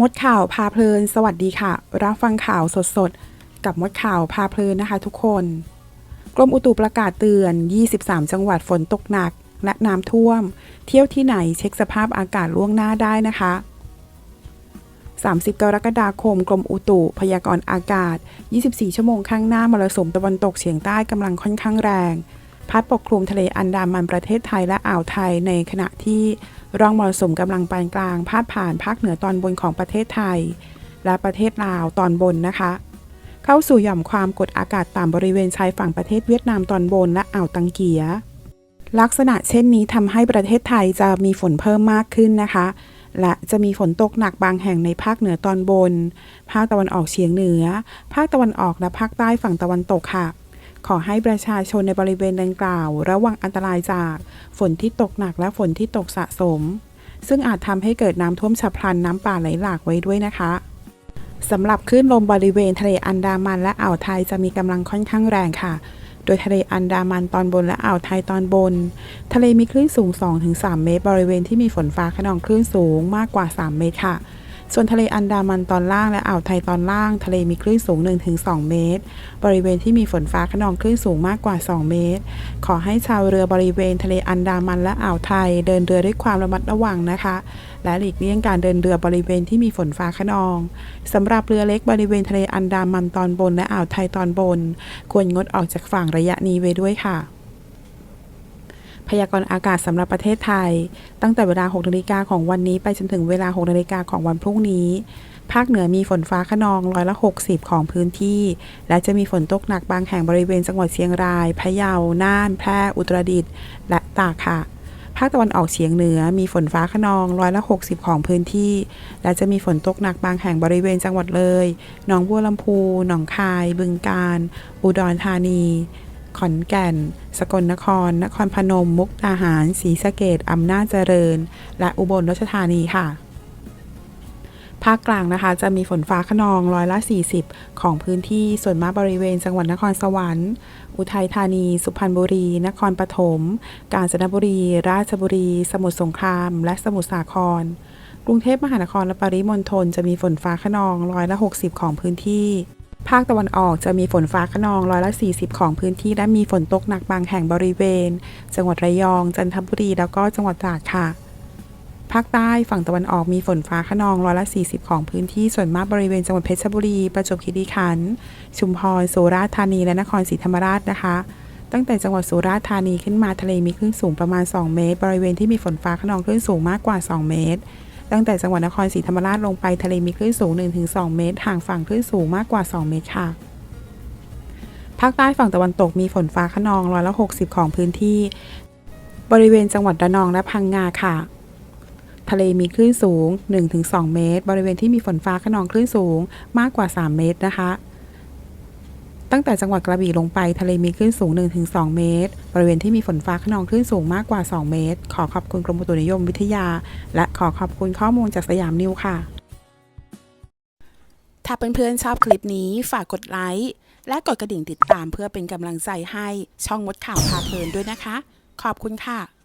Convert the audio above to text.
มดข่าวพาเพลิน สวัสดีค่ะ รับฟังข่าวสดๆ กับมดข่าวพาเพลินนะคะทุกคน กรมอุตุประกาศเตือน 23 จังหวัดฝนตกหนัก และน้ำท่วม เที่ยวที่ไหนเช็คสภาพอากาศล่วงหน้าได้นะคะ 30 กรกฎาคม กรมอุตุพยากรณ์อากาศ 24 ชั่วโมงข้างหน้ามรสุมตะวันตกเฉียงใต้กำลังค่อนข้างแรง พัดปกคลุมทะเลอันดามันประเทศไทยและอ่าวไทย ในขณะที่ร่องมรสุมกำลังปานกลางพาดผ่านภาคเหนือตอนบนของประเทศไทย และประเทศลาวตอนบนนะคะ เข้าสู่หย่อมความกดอากาศต่ำบริเวณชายฝั่งประเทศเวียดนามตอนบนและอ่าวตังเกีย ลักษณะเช่นนี้ทำให้ประเทศไทยจะมีฝนเพิ่มมากขึ้นนะคะ และจะมีฝนตกหนักบางแห่งในภาคเหนือตอนบน ภาคตะวันออกเฉียงเหนือ ภาคตะวันออกและภาคใต้ฝั่งตะวันตกค่ะ ขอให้ประชาชนในบริเวณดังกล่าว ระวังอันตรายจากฝนที่ตกหนักและฝนที่ตกสะสม ซึ่งอาจทำให้เกิดน้ำท่วมฉับพลันน้ำป่าไหลหลากไว้ด้วยนะคะสำหรับคลื่นลมบริเวณทะเลอันดามันและอ่าวไทยจะมีกำลังค่อนข้างแรงค่ะ โดยทะเลอันดามันตอนบนและอ่าวไทยตอนบน ทะเลมีคลื่นสูง 2-3 เมตร บริเวณที่มีฝนฟ้าขนองคลื่นสูงมากกว่า 3 เมตรค่ะ ส่วนทะเลอันดามันตอนล่างและอ่าวไทยตอนล่าง ทะเลมีคลื่นสูง 1-2 เมตร บริเวณที่มีฝนฟ้าขนองคลื่นสูงมากกว่า 2 เมตร ขอให้ชาวเรือบริเวณทะเลอันดามันและอ่าวไทย เดินเรือด้วยความระมัดระวังนะคะ และหลีกเลี่ยงการเดินเรือบริเวณที่มีฝนฟ้าขนองสำหรับเรือเล็กบริเวณทะเลอันดามันตอนบนและอ่าวไทยตอนบน ควรงดออกจากฝั่งระยะนี้ไว้ด้วยค่ะ พยากรณ์อากาศสำหรับประเทศไทย ตั้งแต่เวลา 6นาฬิกาของวันนี้ไปจนถึงเวลา 6นาฬิกาของวันพรุ่งนี้ ภาคเหนือมีฝนฟ้าขนองร้อยละ 60 ของพื้นที่ และจะมีฝนตกหนักบางแห่งบริเวณจังหวัดเชียงราย พะเยา น่าน แพร่ อุตรดิตถ์ และตากค่ะภาคตะวันออกเฉียงเหนือมีฝนฟ้าขนองร้อยละ 60 ของพื้นที่ และจะมีฝนตกหนักบางแห่งบริเวณจังหวัดเลย หนองบัวลำพู หนองคาย บึงกาฬ อุดรธานี ขอนแก่น สกลนคร นครพนม มุกดาหาร ศรีสะเกดอำนาจเจริญ และอุบลราชธานีค่ะ ภาคกลางนะคะ จะมีฝนฟ้าขนองร้อยละ 40 ของพื้นที่ส่วนมากบริเวณจังหวัดนครสวรรค์ อุทัยธานี สุพรรณบุรี นครปฐม กาญจนบุรี ราชบุรี สมุทรสงคราม และสมุทรสาครกรุงเทพมหานครและปริมณฑลจะมีฝนฟ้าขนองร้อยละ 60 ของพื้นที่ ภาคตะวันออกจะมีฝนฟ้าขนองร้อยละ 40 ของพื้นที่ และมีฝนตกหนักบางแห่งบริเวณ จังหวัดระยอง จันทบุรี แล้วก็จังหวัดตราดค่ะ ภาคใต้ฝั่งตะวันออกมีฝนฟ้าขนองร้อยละ 40 ของพื้นที่ ส่วนมากบริเวณจังหวัดเพชรบุรี ประจวบคีรีขันธ์ ชุมพร สุราษฎร์ธานี และนครศรีธรรมราชนะคะ ตั้งแต่จังหวัดสุราษฎร์ธานีขึ้นมาทะเลมีคลื่นสูงประมาณ 2 เมตร บริเวณที่มีฝนฟ้าขนองคลื่นสูงมากกว่า 2 เมตร ตั้งแต่จังหวัดนครศรีธรรมราชลงไปทะเลมีคลื่นสูง 1-2 เมตร ห่างฝั่งคลื่นสูงมากกว่า 2 เมตรค่ะภาคใต้ฝั่งตะวันตกมีฝนฟ้าขนองร้อยละ 60 ของพื้นที่ บริเวณจังหวัดระนองและพังงาค่ะ ทะเลมีคลื่นสูง 1-2 เมตร บริเวณที่มีฝนฟ้าขนองคลื่นสูงมากกว่า 3 เมตรนะคะ ตั้งแต่จังหวัดกระบี่ลงไปทะเลมีคลื่นสูง 1-2 เมตร บริเวณที่มีฝนฟ้าขนองคลื่นสูงมากกว่า 2 เมตร ขอขอบคุณกรมอุตุนิยมวิทยา และขอขอบคุณข้อมูลจากสยามนิวค่ะ ถ้าเพื่อนๆชอบคลิปนี้ฝากกดไลค์และกดกระดิ่งติดตามเพื่อเป็นกำลังใจให้ช่องมดข่าวพาเพลินด้วยนะคะ ขอบคุณค่ะ